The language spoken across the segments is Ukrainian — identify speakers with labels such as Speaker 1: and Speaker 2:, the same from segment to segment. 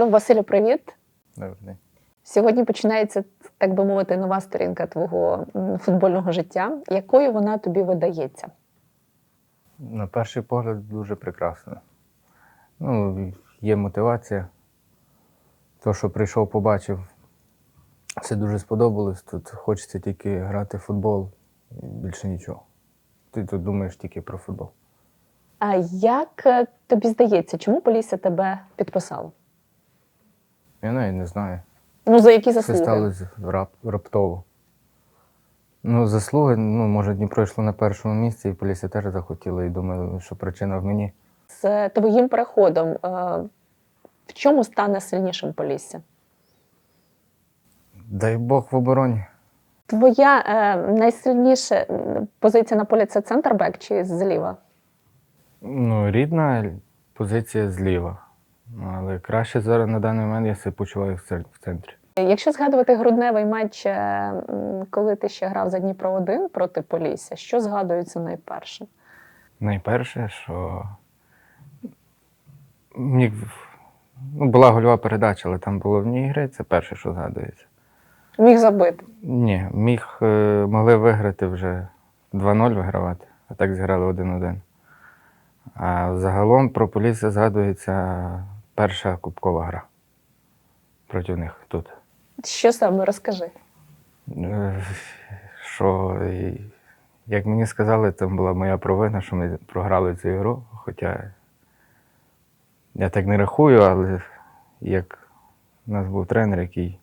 Speaker 1: Ну, Василю, привіт.
Speaker 2: Добрий день.
Speaker 1: Сьогодні починається, так би мовити, нова сторінка твого футбольного життя. Якою вона тобі видається?
Speaker 2: На перший погляд дуже прекрасно. Ну, є мотивація. То, що прийшов, побачив, все дуже сподобалось. Тут хочеться тільки грати в футбол і більше нічого. Ти тут думаєш тільки про футбол.
Speaker 1: А як е, тобі здається, чому Полісся тебе підписало?
Speaker 2: Я навіть не знаю.
Speaker 1: Ну, за які заслуги?
Speaker 2: сталося рап, раптово. Ну, заслуги, ну, може, Дніпро йшло на першому місці, і Полісся теж захотіла, і думаю, що причина в мені.
Speaker 1: З твоїм переходом е, в чому стане сильнішим Полісся?
Speaker 2: Дай Бог в обороні.
Speaker 1: Твоя е, найсильніша позиція на полі це центр-бек чи зліва?
Speaker 2: Ну, рідна позиція зліва. Але краще зараз на даний момент я себе почуваю в центрі.
Speaker 1: Якщо згадувати грудневий матч, е, коли ти ще грав за Дніпро 1 проти Полісся, що згадується найперше?
Speaker 2: Найперше, що міг... ну, була гольова передача, але там було в ній гри, це перше, що згадується.
Speaker 1: Міг забити.
Speaker 2: Ні, міг, е, могли виграти вже 2-0 вигравати, а так зіграли 1-1. А загалом про Полісся згадується перша кубкова гра проти них тут.
Speaker 1: Що саме розкажи?
Speaker 2: Е, Що, як мені сказали, це була моя провина, що ми програли цю ігру. Хоча я так не рахую, але як у нас був тренер, який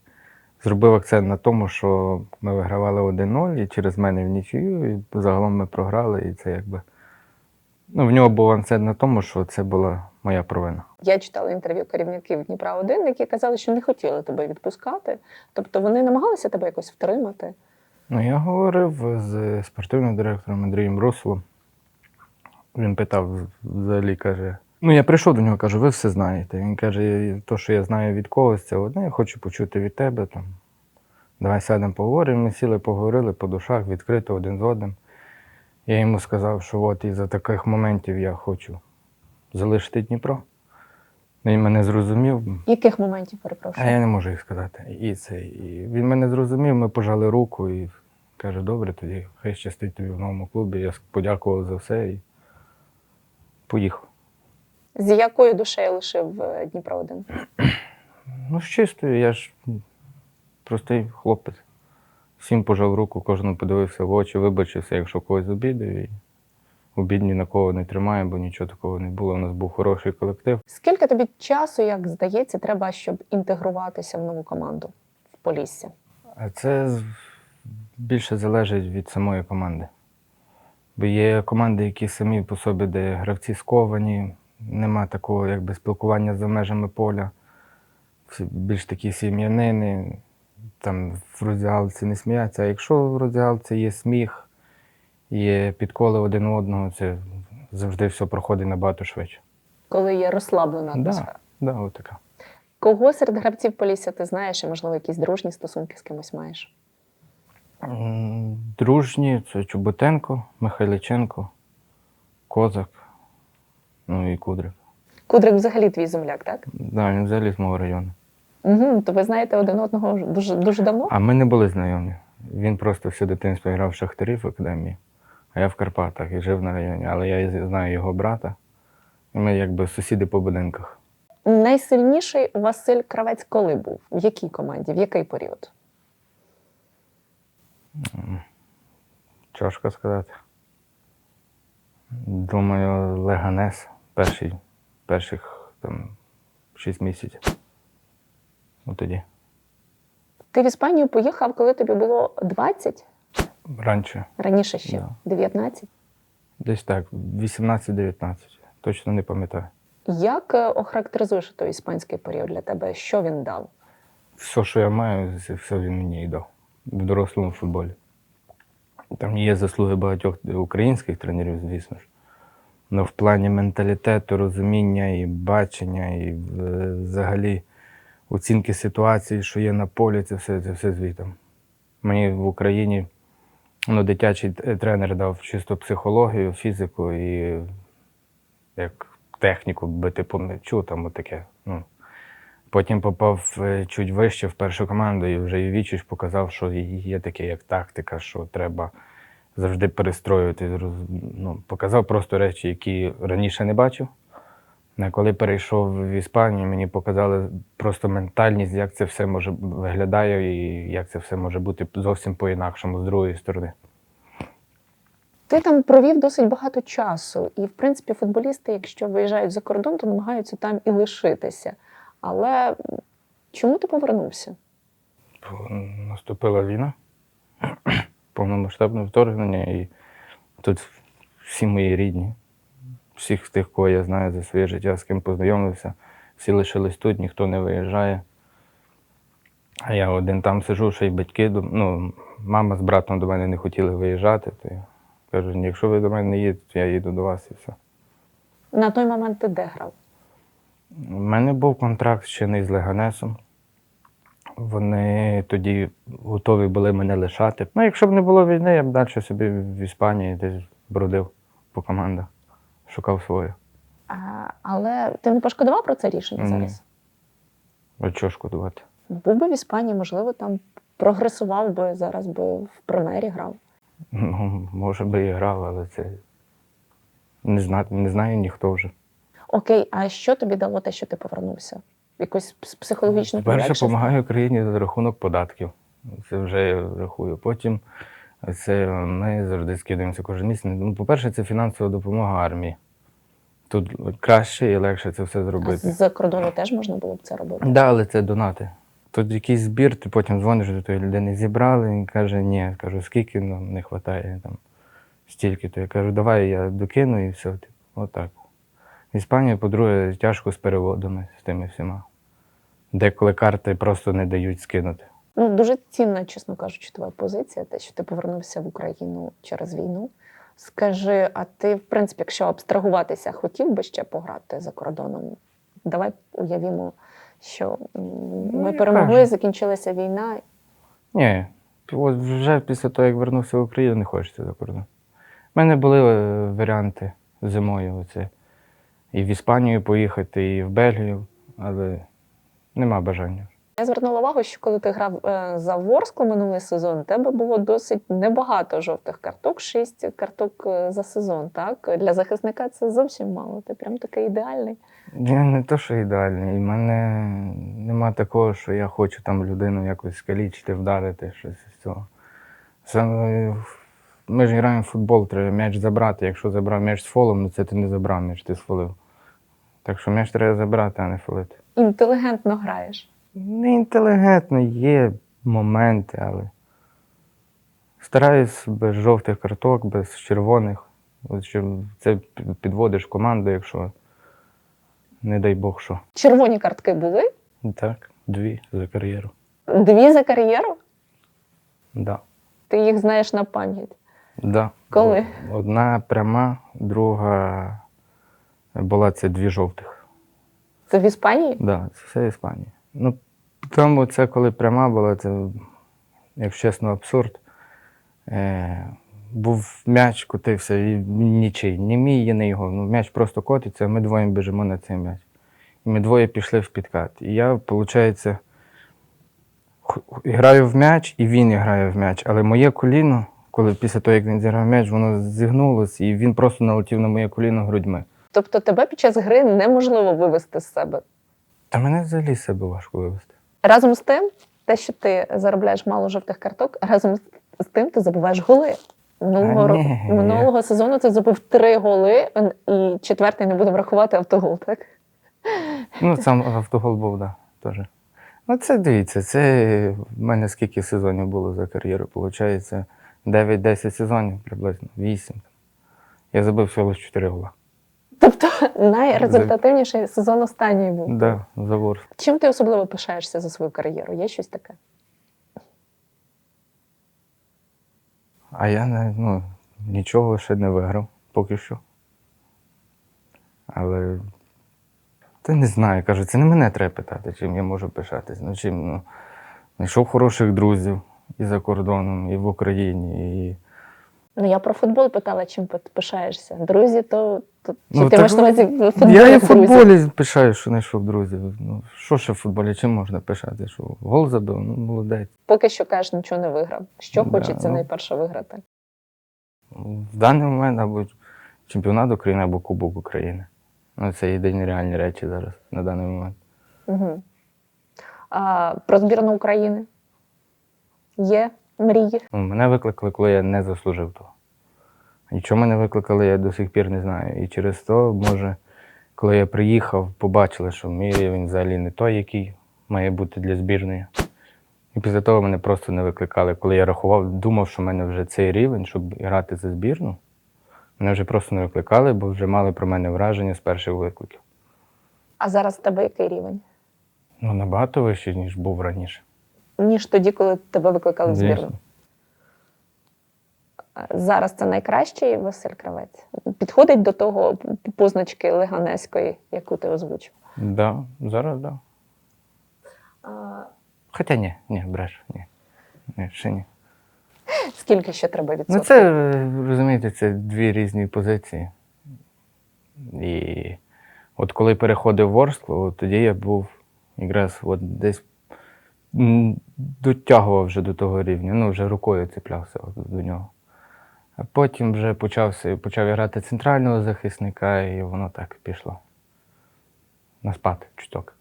Speaker 2: зробив акцент на тому, що ми вигравали 1-0 і через мене в нічию, і загалом ми програли, і це якби. Ну, в нього був акцент на тому, що це була моя провина.
Speaker 1: Я читала інтерв'ю керівників Дніпра 1 які казали, що не хотіли тебе відпускати. Тобто вони намагалися тебе якось втримати.
Speaker 2: Ну, я говорив з спортивним директором Андрієм Руслом. Він питав взагалі, каже. Ну, я прийшов до нього, кажу, ви все знаєте. Він каже, то, що я знаю від когось, це одне, я хочу почути від тебе. Там. Давай сядемо, поговоримо. Ми сіли, поговорили по душах, відкрито один з одним. Я йому сказав, що от із-за таких моментів я хочу залишити Дніпро. Він мене зрозумів.
Speaker 1: Яких моментів
Speaker 2: А я не можу їх сказати. І це, і він мене зрозумів, ми пожали руку і каже, добре, тоді хай щастить тобі в новому клубі. Я подякував за все і поїхав.
Speaker 1: З якою душею лишив е, Дніпро 1
Speaker 2: Ну, з чистою, я ж простий хлопець. Всім пожав руку, кожному подивився в очі, вибачився, якщо когось обідав. І обід ні на кого не тримає, бо нічого такого не було. У нас був хороший колектив.
Speaker 1: Скільки тобі часу, як здається, треба, щоб інтегруватися в нову команду в Полісся?
Speaker 2: А це більше залежить від самої команди. Бо є команди, які самі по собі, де гравці сковані, нема такого якби, спілкування за межами поля. Більш такі сім'янини, там в роздягалці не сміються. А якщо в роздягалці є сміх, є підколи один одного, це завжди все проходить набагато швидше.
Speaker 1: Коли є розслаблена атмосфера?
Speaker 2: Так, да, да, отака.
Speaker 1: Кого серед гравців Полісся ти знаєш, і, можливо, якісь дружні стосунки з кимось маєш?
Speaker 2: Дружні це Чоботенко, Михайличенко, Козак, ну і Кудрик.
Speaker 1: Кудрик взагалі твій земляк, так?
Speaker 2: Да, він взагалі з мого району.
Speaker 1: Угу, то ви знаєте один одного дуже, дуже давно?
Speaker 2: А ми не були знайомі. Він просто всю дитинство грав в Шахтарі в академії, а я в Карпатах і жив на районі. Але я знаю його брата. І ми якби сусіди по будинках.
Speaker 1: Найсильніший Василь Кравець коли був? В якій команді? В який період?
Speaker 2: Тяжко сказати. Думаю, Леганес перший, перших там, шість місяців. Ну тоді.
Speaker 1: Ти в Іспанію поїхав, коли тобі було 20?
Speaker 2: Раніше.
Speaker 1: Раніше ще
Speaker 2: Да.
Speaker 1: 19?
Speaker 2: Десь так, 18-19. Точно не пам'ятаю.
Speaker 1: Як е, охарактеризуєш той іспанський період для тебе? Що він дав?
Speaker 2: Все, що я маю, все він мені і дав в дорослому футболі. Там є заслуги багатьох українських тренерів, звісно ж. Але в плані менталітету, розуміння і бачення, і е, взагалі оцінки ситуації, що є на полі, це все, це все звітом. Мені в Україні ну, дитячий тренер дав чисто психологію, фізику і як техніку бити по м'ячу, там таке. Ну. Потім попав е, чуть вище в першу команду, і вже Євічич показав, що є таке, як тактика, що треба завжди перестроювати. Ну, показав просто речі, які раніше не бачив. Коли перейшов в Іспанію, мені показали просто ментальність, як це все може виглядає і як це все може бути зовсім по-інакшому з другої сторони.
Speaker 1: Ти там провів досить багато часу, і в принципі футболісти, якщо виїжджають за кордон, то намагаються там і лишитися. Але чому ти повернувся?
Speaker 2: Наступила війна, повномасштабне вторгнення, і тут всі мої рідні, всіх тих, кого я знаю за своє життя, з ким познайомився, всі лишились тут, ніхто не виїжджає. А я один там сижу, ще й батьки, ну, мама з братом до мене не хотіли виїжджати, то я кажу, якщо ви до мене не їдете, то я їду до вас і все.
Speaker 1: На той момент ти де грав?
Speaker 2: У мене був контракт чинний з Леганесом. Вони тоді готові були мене лишати. Ну, якщо б не було війни, я б далі собі в Іспанії десь бродив по командах, шукав своє.
Speaker 1: А, але ти не пошкодував про це рішення
Speaker 2: Ні.
Speaker 1: зараз?
Speaker 2: А чого шкодувати?
Speaker 1: Був би в Іспанії, можливо, там прогресував би зараз би в прем'єрі грав.
Speaker 2: Ну, може би і грав, але це не, зна... не знає ніхто вже.
Speaker 1: Окей, а що тобі дало те, що ти повернувся? Якусь пс- психологічну
Speaker 2: Перше, допомагаю країні за рахунок податків. Це вже я рахую. Потім це ми завжди скидаємося кожен місяць. Ну, по-перше, це фінансова допомога армії. Тут краще і легше це все
Speaker 1: А
Speaker 2: зробити.
Speaker 1: з-за кордону теж можна було б це робити.
Speaker 2: Да, але це донати. Тут якийсь збір, ти потім дзвониш до тої людини, зібрали, він каже, ні. Я кажу, скільки ну, не вистачає там стільки. То я кажу, давай я докину і все. Типу, отак. В Іспанії, по-друге, тяжко з переводами з тими всіма. Деколи карти просто не дають скинути.
Speaker 1: Ну, дуже цінна, чесно кажучи, твоя позиція, те, що ти повернувся в Україну через війну. Скажи, а ти, в принципі, якщо абстрагуватися, хотів би ще пограти за кордоном? Давай уявімо, що
Speaker 2: Ну,
Speaker 1: ми
Speaker 2: яка
Speaker 1: перемогли,
Speaker 2: ж?
Speaker 1: закінчилася війна.
Speaker 2: Ні, от вже після того, як вернувся в Україну, не хочеться за кордон. У мене були е, варіанти зимою. Оце. І в Іспанію поїхати, і в Бельгію, але нема бажання.
Speaker 1: Я звернула увагу, що коли ти грав е, за Ворсклу минулий сезон, у тебе було досить небагато жовтих карток, шість карток е, за сезон. Так для захисника це зовсім мало. Ти прям такий ідеальний.
Speaker 2: Я не то, що ідеальний. У мене нема такого, що я хочу там людину якось скалічити, вдарити, щось з цього. Саме, ми ж граємо в футбол, треба м'яч забрати. Якщо забрав м'яч з фолом, ну це ти не забрав м'яч, ти сфолив. Так що м'яч треба забрати, а не фолити.
Speaker 1: Інтелігентно граєш.
Speaker 2: Не інтелігентно, є моменти, але стараюсь без жовтих карток, без червоних. Це підводиш команду, якщо не дай Бог що.
Speaker 1: Червоні картки були.
Speaker 2: Так, дві за кар'єру.
Speaker 1: Дві за кар'єру.
Speaker 2: Да.
Speaker 1: Ти їх знаєш на пам'ять.
Speaker 2: Да.
Speaker 1: Коли?
Speaker 2: Одна пряма, друга була це дві жовтих.
Speaker 1: Це в Іспанії?
Speaker 2: Да, це все Іспанія. Ну, там оце, коли пряма була, це, якщо чесно, абсурд. Е, був м'яч, котився, і нічий. Ні мій, ні його. Ну, м'яч просто котиться, а ми двоє біжимо на цей м'яч. І ми двоє пішли в підкат. І я, виходить, граю в м'яч, і він грає в м'яч. Але моє коліно, коли після того, як він зіграв м'яч, воно зігнулося, і він просто налетів на моє коліно грудьми.
Speaker 1: Тобто тебе під час гри неможливо вивести з себе.
Speaker 2: Та мене взагалі з себе важко вивести.
Speaker 1: Разом з тим, те, що ти заробляєш мало жовтих карток, разом з- тим ти забуваєш голи. Минулого,
Speaker 2: А,
Speaker 1: ро-
Speaker 2: ні, ні.
Speaker 1: минулого сезону ти забив три голи, і четвертий не будемо рахувати автогол, так?
Speaker 2: Ну, сам автогол був, так, да, теж. Ну, це дивіться, це в мене скільки сезонів було за кар'єру, виходить, 9-10 сезонів приблизно, 8. Я забив всього лише 4 гола.
Speaker 1: Тобто найрезультативніший сезон останній був.
Speaker 2: Да, за Ворс.
Speaker 1: Чим ти особливо пишаєшся за свою кар'єру? Є щось таке?
Speaker 2: А я не, ну, нічого ще не виграв поки що. Але та не знаю, кажу, це не мене треба питати, чим я можу пишатись. Ну, чим, ну, знайшов хороших друзів і за кордоном, і в Україні. І...
Speaker 1: Ну я про футбол питала, чим пишаєшся. Друзі, то Тут,
Speaker 2: Ну,
Speaker 1: ти
Speaker 2: так
Speaker 1: маєш на увазі футболі
Speaker 2: Я і в футболі пишаю, що знайшов друзів. Ну, що ще в футболі? Чим можна пишати? Що гол забив? Ну, молодець.
Speaker 1: Поки що кажеш, нічого не виграв. Що
Speaker 2: Да,
Speaker 1: хочеться
Speaker 2: ну.
Speaker 1: найперше виграти?
Speaker 2: В даний момент або чемпіонат України, або Кубок України. Ну, це єдині реальні речі зараз на даний момент.
Speaker 1: Угу. А, про збірну України є мрії?
Speaker 2: Ну, Мене викликали, коли я не заслужив того. І чому мене викликали, я до сих пір не знаю. І через то, може, коли я приїхав, побачили, що мій рівень взагалі не той, який має бути для збірної. І після того мене просто не викликали. Коли я рахував, думав, що в мене вже цей рівень, щоб грати за збірну. Мене вже просто не викликали, бо вже мали про мене враження з перших викликів.
Speaker 1: А зараз в тебе який рівень?
Speaker 2: Ну, набагато вищий, ніж був раніше.
Speaker 1: Ніж тоді, коли тебе викликали в збірну? Зараз це найкращий Василь Кравець. Підходить до того позначки Леганеської, яку ти озвучив.
Speaker 2: Да, зараз так. Да.
Speaker 1: А,
Speaker 2: Хоча ні, ні, бреш, ні. Ні, ще ні.
Speaker 1: скільки ще треба відсотків?
Speaker 2: Ну, це, розумієте, це дві різні позиції. І от коли переходив в Ворскло, тоді я був якраз от десь дотягував вже до того рівня, ну вже рукою цеплявся от до нього. А потім вже почався, почав я грати центрального захисника, і воно так пішло. На спад чуток.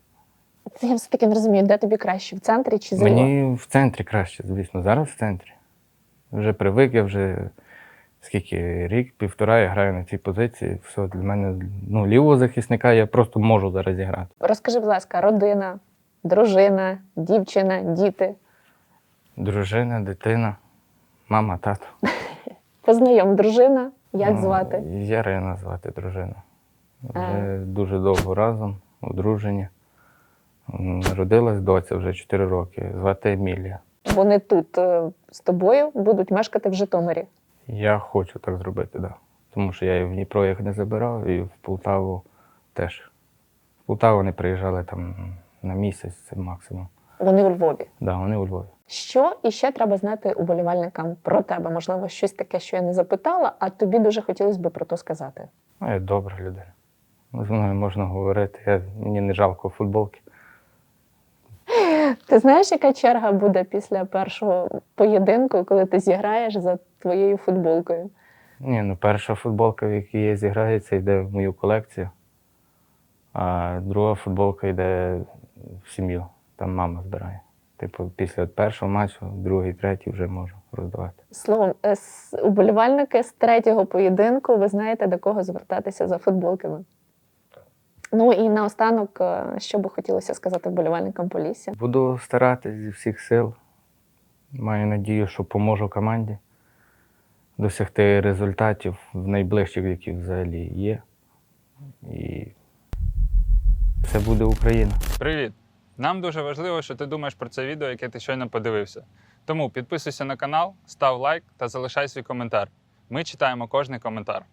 Speaker 1: Це я все-таки не розумію, де тобі краще, в центрі чи зліва?
Speaker 2: Мені в центрі краще, звісно. Зараз в центрі. Вже привик, я вже скільки рік, півтора я граю на цій позиції. Все для мене ну, лівого захисника я просто можу зараз зіграти.
Speaker 1: Розкажи, будь ласка, родина, дружина, дівчина, діти.
Speaker 2: Дружина, дитина, мама, тато.
Speaker 1: Познайом дружина, як
Speaker 2: Ну,
Speaker 1: звати?
Speaker 2: Ярина звати дружину.
Speaker 1: А.
Speaker 2: Вже дуже довго разом, одружені. М, Народилась доця вже 4 роки. Звати Емілія.
Speaker 1: Вони тут е, з тобою будуть мешкати в Житомирі.
Speaker 2: Я хочу так зробити, так. Да. Тому що я і в Дніпро їх не забирав, і в Полтаву теж. В Полтаву вони приїжджали там на місяць, це максимум.
Speaker 1: Вони у Львові.
Speaker 2: Да, вони у Львові.
Speaker 1: Що іще треба знати уболівальникам про тебе? Можливо, щось таке, що я не запитала, а тобі дуже хотілося б про то сказати.
Speaker 2: Ну, я добра людина. З мною можна говорити. Я, мені не жалко футболки.
Speaker 1: Ти знаєш, яка черга буде після першого поєдинку, коли ти зіграєш за твоєю футболкою?
Speaker 2: Ні, ну перша футболка, в якій я зіграю, це йде в мою колекцію. А друга футболка йде в сім'ю. Там мама збирає. Типу, після першого матчу, другий, третій вже можу роздавати.
Speaker 1: Словом, е, уболівальники з третього поєдинку, ви знаєте, до кого звертатися за футболками. Ну і наостанок, е, що би хотілося сказати вболівальникам Полісся.
Speaker 2: Буду старатися зі всіх сил. Маю надію, що поможу команді досягти результатів в найближчих, які взагалі є. І це буде Україна.
Speaker 3: Привіт! Нам дуже важливо, що ти думаєш про це відео, яке ти щойно подивився. Тому підписуйся на канал, став лайк та залишай свій коментар. Ми читаємо кожний коментар.